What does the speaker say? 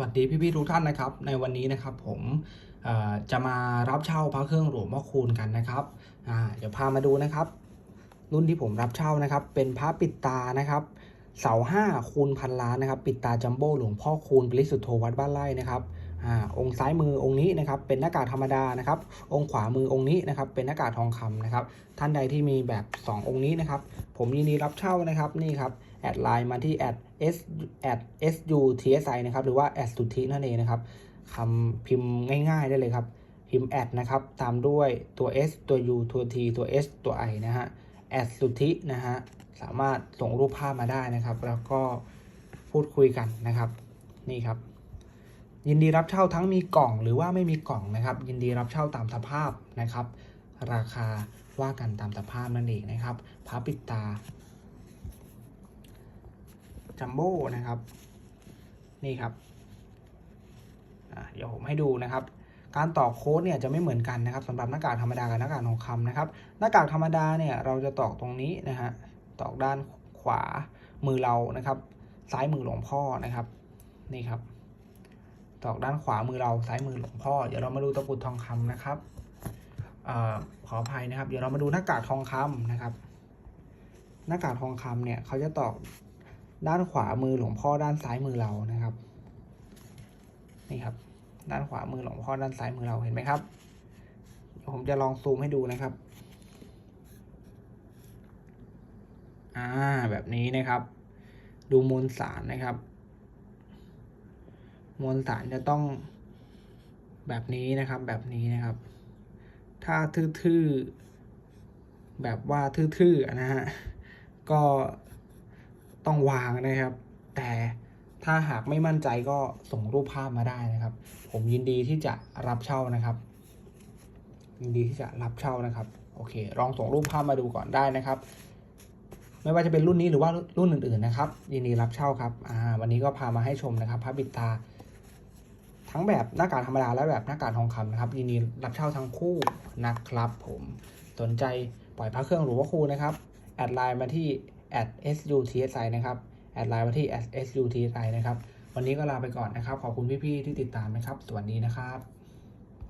วัสดีพี่ๆทุกท่านนะครับ ในวันนี้นะครับผมจะมารับเช่าพระเครื่องหลวงพ่อคูณกันนะครับเดี๋ยวพามาดูนะครับ รุ่นที่ผมรับเช่านะครับ เป็นพระปิดตานะครับ เสาห้าคูณพันล้านนะครับ ปิดตาจัมโบ้หลวงพ่อคูณปริสุทธโธวัดบ้านไร่นะครับ องค์ซ้ายมือองค์นี้นะครับเป็นหน้ากากธรรมดานะครับ องค์ขวามือองค์นี้นะครับเป็นหน้ากากทองคำนะครับ ท่านใดที่มีแบบ 2 องค์นี้นะครับ ผมยินดีรับเช่านะครับนี่ครับแอดไลน์มาที่แอด s แอด s u t s i นะครับหรือว่าแอดสุทธินั่นเองนะครับคำพิมพ์ง่าย ๆ ได้เลยครับ พิมพ์แอดนะครับตามด้วยตัว s ตัว u ตัว t ตัว s ตัว i นะฮะแอดสุทธินะฮะสามารถส่งรูปภาพมาได้นะครับ แล้วก็พูดคุยกันนะครับ นี่ครับ ยินดีรับเช่าทั้งมีกล่องหรือว่าไม่มีกล่องนะครับ ยินดีรับเช่าตามสภาพนะครับ ราคาว่ากันตามสภาพนั่นเองนะครับพระปิดตาจัมโบ้นะครับ นี่ครับอะเดี๋ยวผมให้ดูนะครับ การตอกโค้ดเนี่ยจะไม่เหมือนกันนะครับสำหรับหน้ากากธรรมดากับหน้ากากทองคำนะครับ หน้ากากธรรมดาเนี่ยเราจะตอกตรงนี้นะฮะตอกด้านขวามือเรานะครับ ซ้ายมือหลวงพ่อนะครับ นี่ครับ ตอกด้านขวามือเราซ้ายมือหลวงพ่อ เดี๋ยวเรามาดูตะกรุดทองคำนะครับอขออภัยนะครับ เดี๋ยวเรามาดูหน้ากากทองคำนะครับ หน้ากากทองคำเนี่ยเขาจะตอกด้านขวามือหลวงพ่อด้านซ้ายมือเรานะครับ นี่ครับ ด้านขวามือหลวงพ่อด้านซ้ายมือเราเห็นไหมครับผมจะลองซูมให้ดูนะครับ อ่า แบบนี้นะครับ ดูมวลสารนะครับ มวลสารจะต้องแบบนี้นะครับแบบนี้นะครับ ถ้าทื่อๆแบบว่าทื่อๆนะฮะก็ต้องวางนะครับ แต่ถ้าหากไม่มั่นใจก็ส่งรูปภาพมาได้นะครับ ผมยินดีที่จะรับเช่านะครับ ยินดีที่จะรับเช่านะครับ โอเค ลองส่งรูปภาพมาดูก่อนได้นะครับ ไม่ว่าจะเป็นรุ่นนี้หรือว่ารุ่นอื่นๆนะครับ ยินดีรับเช่าครับ อ่า วันนี้ก็พามาให้ชมนะครับพระปิดตา ทั้งแบบหน้ากากธรรมดาและแบบหน้ากากทองคำนะครับยินดีรับเช่าทั้งคู่นะครับผมสนใจปล่อยพระเครื่องหรือว่าครูนะครับ แอดไลน์มาที่ @sutsi นะครับ แอดไลน์มาที่ @sutsi นะครับ วันนี้ก็ลาไปก่อนนะครับ ขอบคุณพี่ๆที่ติดตามนะครับ สวัสดีนะครับ